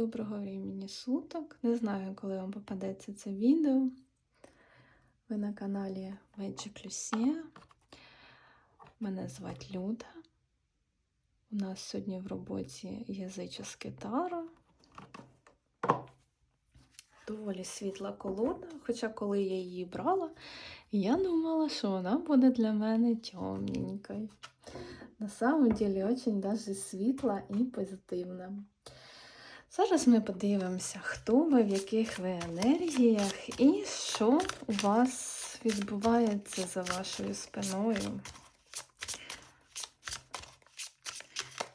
доброго времени суток. Не знаю, коли вам попадеться це відео. Ви на каналі Вечі Плюсє. Мене звати Люда. У нас сьогодні в роботі язичське таро. Доволі світла колода, хоча коли я її брала, я думала, що вона буде для мене темненькою. На самом деле очень даже світла і позитивна. Зараз ми подивимося, хто ви, в яких ви енергіях і що у вас відбувається за вашою спиною.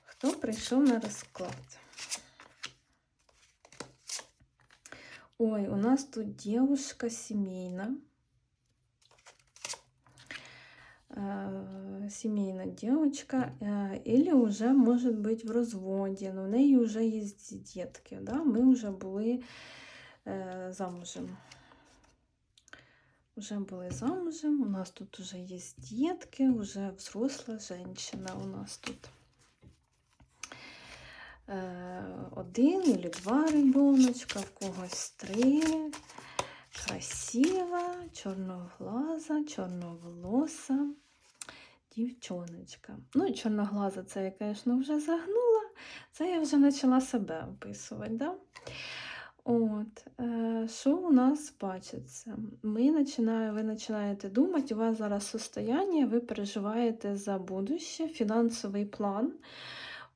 Хто прийшов на розклад? Ой, у нас тут девушка семейна. Э, семейная девочка, э, или уже может быть в разводе, но у неї вже є дітки, да? ми вже були э, замужем. Уже були замужем, у нас тут уже є дітки, уже взросла женщина у нас тут. Э, Один или два ребеночка, в когось три. Красива, чорноглаза, чорноволоса дівчоночка. Ну, чорноглаза це я, звісно, вже загнула. Це я вже почала себе описувати. Да? От, е, Що у нас бачиться? Ми починає, ви починаєте думати, у вас зараз состояние, ви переживаєте за будущее, фінансовий план.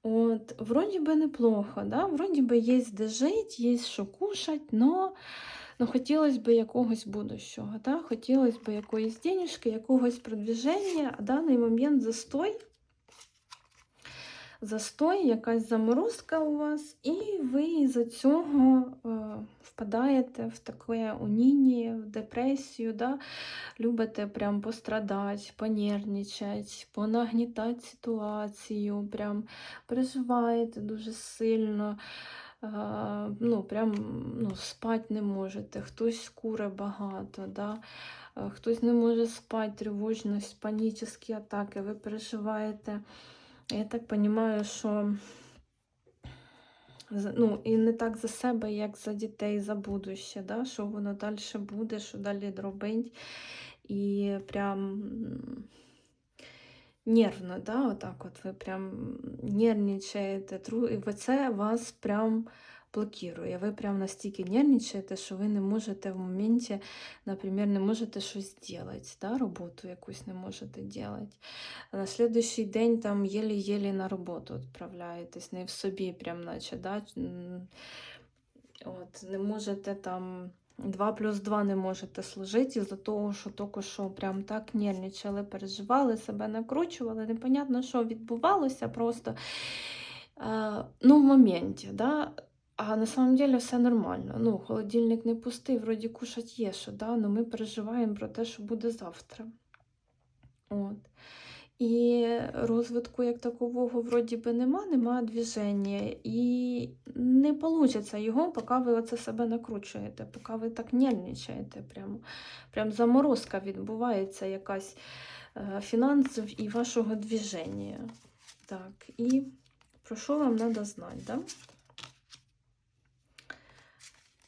От, Вроді би неплохо, да? вроді би є де жити, є що кушати, но Ну, хотілося б якогось будущого, да? хотілося б якоїсь денежки, якогось продвіження, а в даний момент застой. Застой, якась заморозка у вас, і ви за цього е, впадаєте в таке уніння, в депресію, да? любите прям пострадати, понервничати, понагнітати ситуацію, прям переживаєте дуже сильно ну, прям ну, спати не можете, хтось куре багато, да? хтось не може спати, тривожність, панічні атаки, ви переживаєте. Я так розумію, що ну, і не так за себе, як за дітей, за будуще, да? що воно далі буде, що далі робить. І прям нервно, да, отак от ви прям нервничаєте, і це вас прям блокує. Ви прям настільки нервничаєте, що ви не можете в моменті, наприклад, не можете щось зробити, да, роботу якусь не можете робити. На следующий день там єлі-єлі на роботу відправляєтесь, не в собі, прям наче, да, от, не можете там. 2 плюс 2 не можете служити із-за того, що тільки що прям так нервничали, переживали, себе накручували. Непонятно, що відбувалося просто е, ну, в моменті. Да? А на самом деле все нормально. Ну, Холодильник не пустий, вроді кушать є, що, да? але ми переживаємо про те, що буде завтра. От. І розвитку як такового вроді би нема, нема движення. І не вийде його, поки ви оце себе накручуєте, поки ви так нервничаєте. Прямо. Прям заморозка відбувається якась е, фінансів і вашого движення. Так, і про що вам треба знати, да?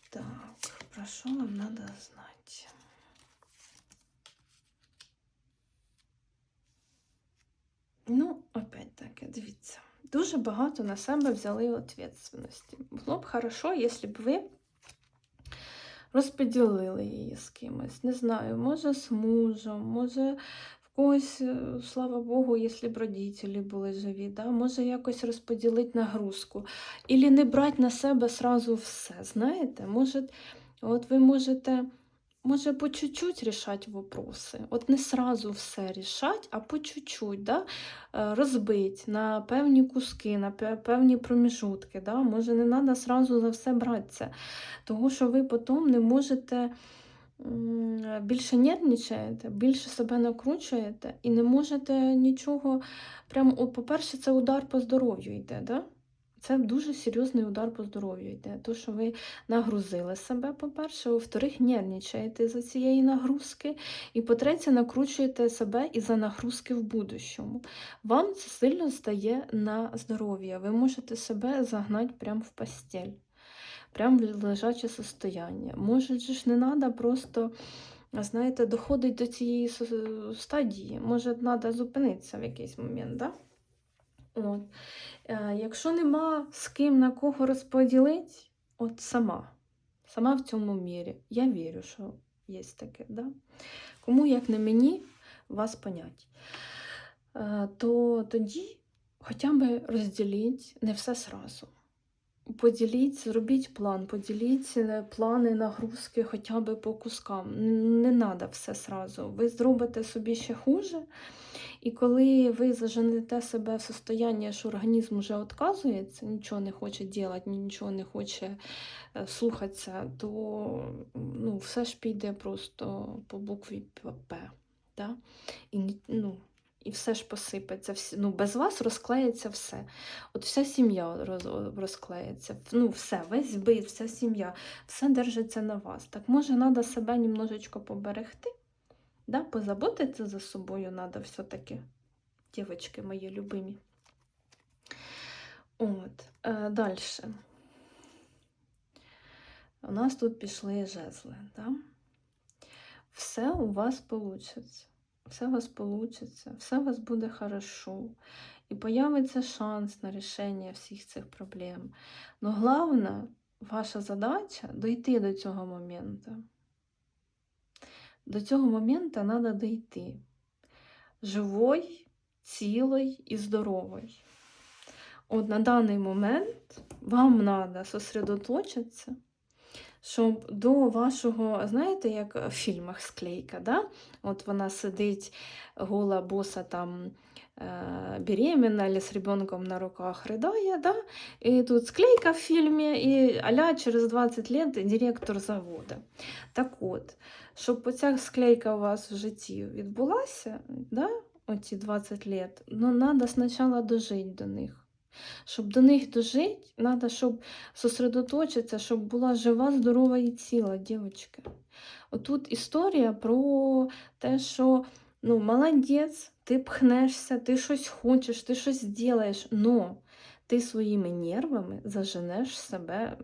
Так, про що вам треба знати? Ну, опять-таки, дивіться. Дуже багато на себе взяли відповідальності. Було б хорошо, якщо б ви розподілили її з кимось. Не знаю, може з мужем, може когось, е, слава Богу, якщо б родителі були живі, да? може якось розподілити нагрузку. Ілі не брати на себе сразу все. Знаєте, може, от ви можете. Може, по чуть-чуть рішати вопроси. От не сразу все рішати, а по чуть-чуть да? Э, розбити на певні куски, на певні проміжутки. Да? Може, не треба сразу за все братися, тому що ви потім не можете більше нервничаєте, більше себе накручуєте і не можете нічого. Прям, по-перше, це удар по здоров'ю йде. Да? Це дуже серйозний удар по здоров'ю йде. То, що ви нагрузили себе, по-перше, во-вторых, нервничаєте за цієї нагрузки, і по-третє, накручуєте себе і за нагрузки в будущому. Вам це сильно стає на здоров'я. Ви можете себе загнати прямо в постель. прям в лежаче состояння. Може ж не треба просто, знаєте, доходить до цієї стадії. Може, треба зупинитися в якийсь момент, да? От. Е, якщо нема з ким на кого розподілити, от сама, сама в цьому мірі. Я вірю, що є таке. Да? Кому, як не мені, вас понять. Е, то тоді хоча б розділіть не все сразу. Поділіть, зробіть план, поділіть е, плани нагрузки хоча б по кускам. Не треба все сразу. Ви зробите собі ще хуже. І коли ви заженете себе в состояння, що організм вже відказується, нічого не хоче робити, нічого не хоче е, слухатися, то ну, все ж піде просто по букві П. Да? І, ну, і все ж посипеться. Ну, без вас розклеїться все. От вся сім'я роз, розклеїться. Ну, все, весь бит, вся сім'я, все держиться на вас. Так може, треба себе немножечко поберегти, да? позаботитися за собою треба все-таки, дівчатки мої любимі. От, е, далі. У нас тут пішли жезли. Да? Все у вас вийде. Все у вас получится, все у вас буде хорошо. І появиться шанс на рішення всіх цих проблем. Но головне, ваша задача дойти до цього моменту. До цього моменту треба дойти. Живой, цілий і здоровий. От на даний момент вам треба сосредоточитися, щоб до вашого, знаєте, як в фільмах склейка, да? От вона сидить гола боса там беременна или з ребенком на руках ридає, да? і тут склейка в фільмі, і аля через 20 лет директор заводу. Так от, щоб оця склейка у вас в житті відбулася, да? оці 20 лет, ну, треба спочатку дожити до них. Щоб до них дожити, треба, щоб сосредоточитися, щоб була жива, здорова і ціла, дівчатки. Отут історія про те, що ну, молодець, ти пхнешся, ти щось хочеш, ти щось зробиш, но ти своїми нервами заженеш себе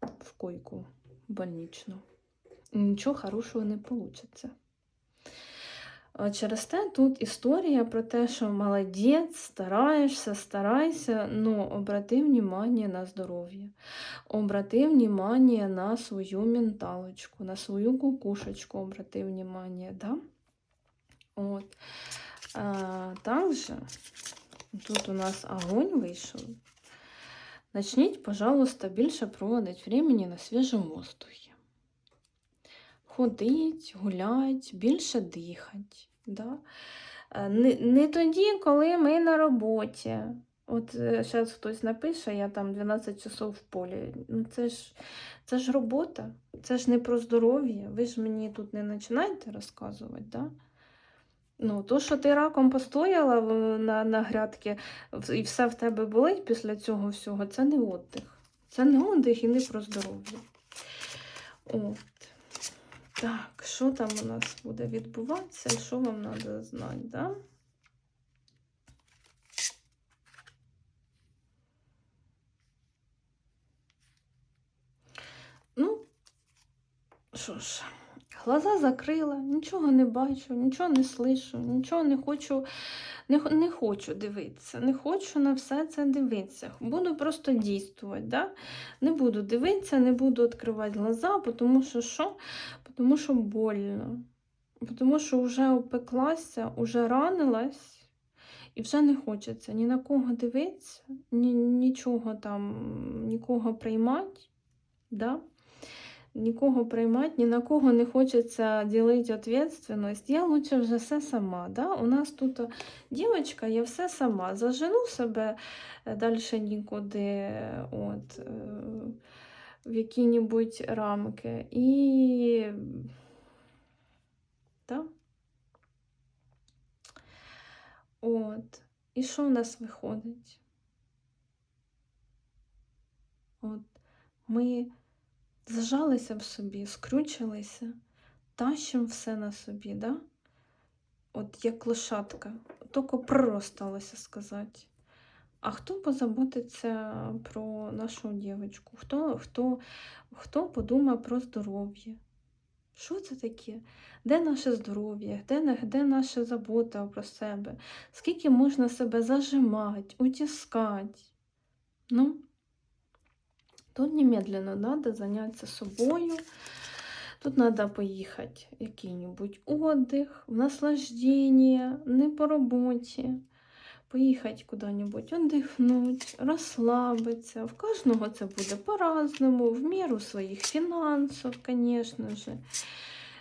в койку больничну. Нічого хорошого не вийде. Через те тут історія про те, що молодець, стараєшся, старайся, но обрати внимание на здоров'я, обрати внимание на свою менталочку, на свою кукушечку обрати внимание, да? От. А, также тут у нас огонь вийшов. Начніть, пожалуйста, більше проводити времени на свіжому воздухі. Ходить, гулять, більше дихать. Да? Е, Не, не тоді, коли ми на роботі. От зараз хтось напише, я там 12 часов в полі. Ну, це ж, це ж робота, це ж не про здоров'я. Ви ж мені тут не починаєте розказувати, да? Ну, то, що ти раком постояла на, на грядки і все в тебе болить після цього всього, це не отдих. Це не отдих і не про здоров'я. От. Так, що там у нас буде відбуватися і що вам треба знати, да? Ну, що ж, глаза закрила, нічого не бачу, нічого не слышу, нічого не хочу, не, не хочу дивитися, не хочу на все це дивитися. Буду просто дійствувати, да? Не буду дивитися, не буду відкривати глаза, тому що що? Тому що больно. Тому що вже опеклася, вже ранилась. І вже не хочеться ні на кого дивитися, ні, нічого там, нікого приймати. Да? Нікого приймати, ні на кого не хочеться ділити відповідальність. Я лучше вже все сама. Да? У нас тут дівчинка, я все сама. Зажену себе далі нікуди от, е, в які-небудь рамки. І да? От. І що в нас виходить? От. Ми зажалися в собі, скрючилися, тащимо все на собі, да? От як лошадка. Тільки проросталося сказати. А хто позаботиться про нашу дівчинку? Хто, хто, хто подумає про здоров'я? Що це таке? Де наше здоров'я? Де, де наша забота про себе? Скільки можна себе зажимати, утискати? Ну, тут немедленно надо заняться собою. Тут надо поїхати в який-небудь отдых, в наслаждение, не по роботі. Поїхати куди-небудь, віддихнути, розслабитися. В кожного це буде по-разному, в міру своїх фінансів, звісно.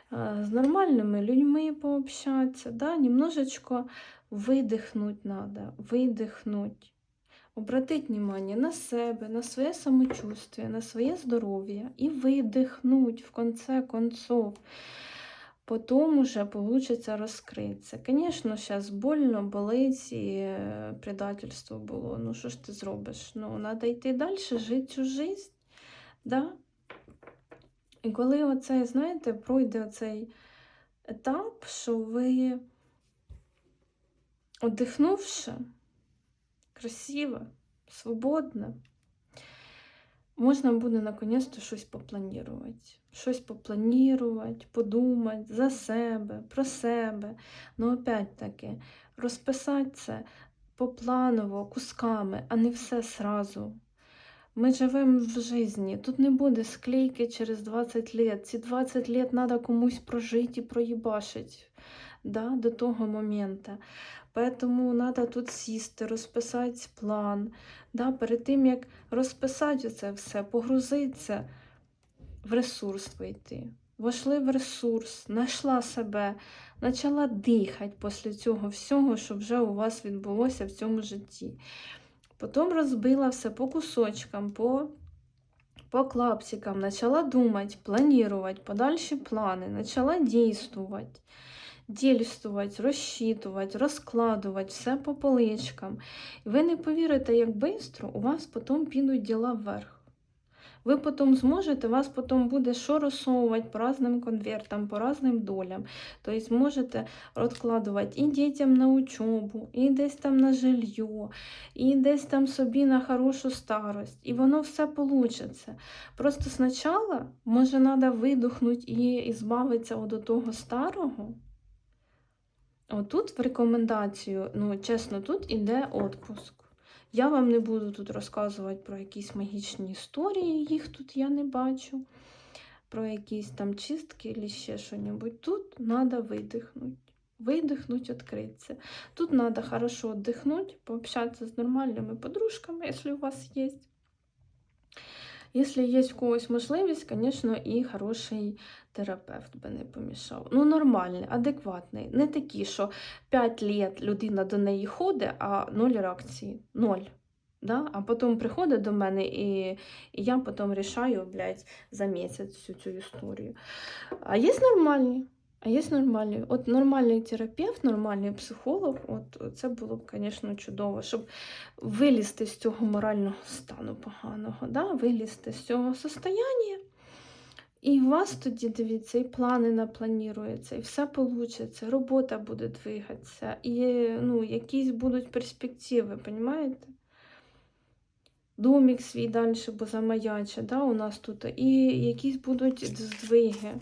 А, З нормальними людьми пообщатися, да? немножечко видихнуть надо, видихнуть. Обратить внимание на себе, на своє самочувствие, на своє здоров'я і видихнуть в конце концов. Потом уже получится розкритися. Звісно, зараз больно, болить і е, предательство було. Ну, що ж ти зробиш? Ну, треба йти далі, жити цю життя. Да? І коли оцей, знаєте, пройде оцей етап, що ви, одихнувши, красиво, свободно, можна буде наконець-то щось попланувати. Щось попланувати, подумати за себе, про себе. Ну, опять-таки, розписати це попланово, кусками, а не все сразу. Ми живемо в житті. Тут не буде склейки через 20 лет. Ці 20 лет треба комусь прожити і проїбашити да, до того моменту. Поэтому треба тут сісти, розписати план. Да, перед тим, як розписати це все, погрузитися в ресурс вийти. Вошли в ресурс, знайшла себе, почала дихати після цього всього, що вже у вас відбулося в цьому житті. Потім розбила все по кусочкам, по, по клапсикам, почала думати, планувати подальші плани, почала дійствувати, дійствувати, розчитувати, розкладувати все по поличкам. Ви не повірите, як швидко у вас потім підуть діла вверх. Ви потім зможете, вас потім буде що розсовувати по різним конвертам, по різним долям. Тобто можете розкладувати і дітям на учобу, і десь там на жилье, і десь там собі на хорошу старость. І воно все вийде. Просто спочатку, може, треба видухнути і збавитися від того старого. Отут в рекомендацію, ну, чесно, тут іде відпуск. Я вам не буду тут розказувати про якісь магічні історії, їх тут я не бачу, про якісь там чистки або ще щось. Тут треба видихнути. Видихнуть, відкритися. Тут треба хорошо віддихнути, пообщатися з нормальними подружками, якщо у вас є. Якщо є в когось можливість, звісно, і хороший терапевт би не помішав. Ну, нормальний, адекватний. Не такий, що 5 лет людина до неї ходить, а ноль реакції. Ноль. Да? А потім приходить до мене, і, і я потім рішаю, блядь, за місяць всю цю історію. А є нормальні. А є нормальний. От нормальний терапевт, нормальний психолог, от це було б, звісно, чудово, щоб вилізти з цього морального стану поганого, да? вилізти з цього состояння. І у вас тоді, дивіться, і плани наплануються, і все вийде, робота буде двигатися, і ну, якісь будуть перспективи, розумієте? Домик свій далі, бо замаяче, да, у нас тут, і якісь будуть здвиги.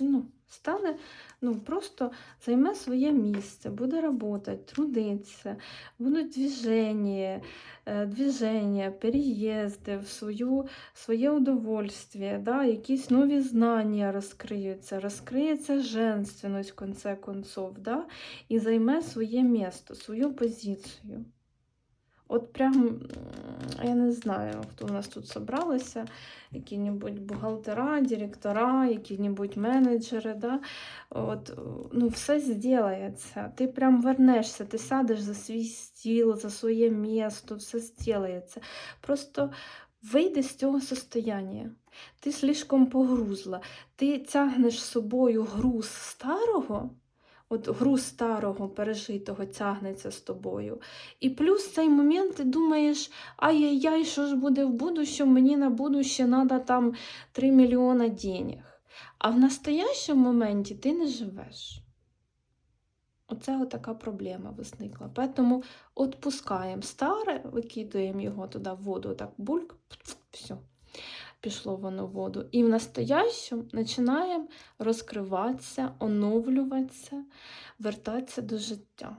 Ну, стане, ну, просто займе своє місце, буде працювати, трудитися, будуть движення, е, движення, переїзди в свою, своє удовольствие, да, якісь нові знання розкриються, розкриється женственність в конце концов, да, і займе своє місце, свою позицію. От прям, я не знаю, хто у нас тут зібралися, які-небудь бухгалтера, директора, які-небудь менеджери, да? От, ну, все зробиться. Ти прям вернешся, ти сядеш за свій стіл, за своє місто, все зробиться. Просто вийди з цього состояння. Ти слишком погрузла. Ти тягнеш з собою груз старого. От груз старого пережитого тягнеться з тобою. І плюс цей момент ти думаєш, ай-яй-яй, що ж буде в будущому, мені на будуще треба там 3 мільйона денег. А в настоящому моменті ти не живеш. Оце така проблема возникла. Тому відпускаємо старе, викидаємо його туди в воду, так бульк, все, пішло воно в воду. І в настоящому починаємо розкриватися, оновлюватися, вертатися до життя.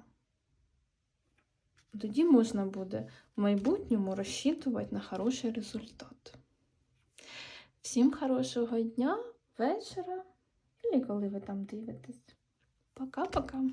Тоді можна буде в майбутньому розчитувати на хороший результат. Всім хорошого дня, вечора, і коли ви там дивитесь. Пока-пока.